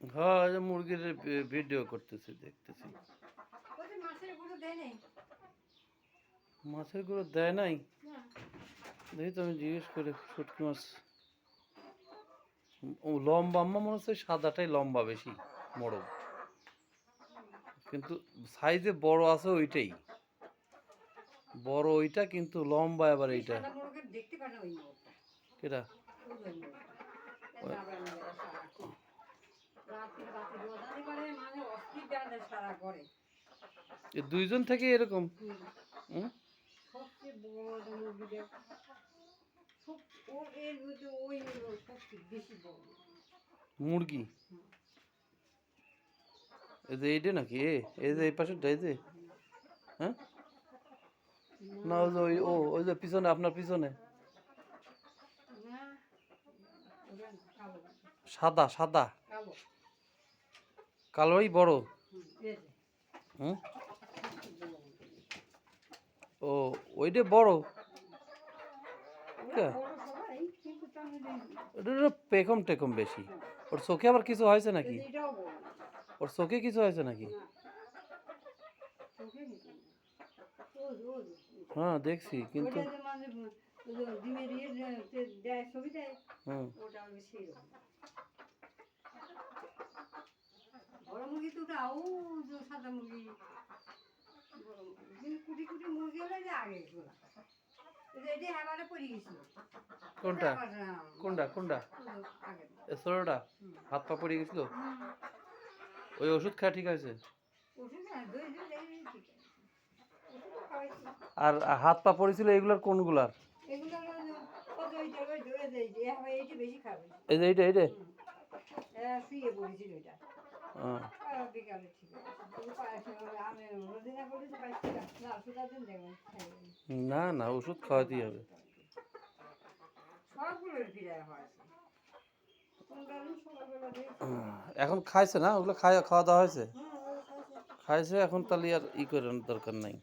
হ্যাঁ মুরগির ভিডিও করতেছি দেখতেছি। মাছের গুঁড়ো দেয় নেই? দেখি তো আমি জিজ্ঞেস করে শুটকি মাছ। ও লম্বা আমার মনে হচ্ছে সাদাটাই লম্বা বেশি মোড়ক কিন্তু সাইজে বড় আছে ওইটাই। বড় ওইটা কিন্তু লম্বা এবার এইটা। কেটা রাত্রির বাতি রোদানি করে মানে অস্থির জানলে সারা করে দুইজন থেকে এরকম? হুম। হুম? সবচেয়ে বড় যে মুরগিটা ওর এর মধ্যে ওই সবচেয়ে বেশি বড়। মুরগি? এই যে এইটা নাকি? এই যে এই পাশেরটা এই যে। হ্যাঁ? না ওই যে ওই ও ওই যে পিছনে আপনার পিছনে। সাদা সাদা। কালোই বড়? হুম। ও ওইটা বড়? ওটা পেকম টেকম বেশি। ওর চোখে আবার কিছু হয়েছে নাকি? ওর চোখে কিছু হয়েছে নাকি। হ্যাঁ দেখছি কিন্তু ইয়ে হুম ওটা হলো সেই রকম বড় মুরগি তো ওটা ও যে সাদা মুরগি কুটি কুটি মুরগি হলে যে আগে এগুলো। এই যে পড়ে গেছিল কোনটা? কোনটা? কোনটা। হাত পা পড়ে গেছিল? ওই ওষুধ খাওয়া ঠিক আছে আর হাত পা পড়েছিল এগুলার কোনগুলার? এই যে এইটা এইটা? হ্যাঁ। না না ওষুধ খাওয়াতেই হবে। এখন খাইছে না? ওগুলো খাওয়া খাওয়া দাওয়া হয়েছে খাইছে। খাইছে এখন তাহলে আর ই করার দরকার নাই।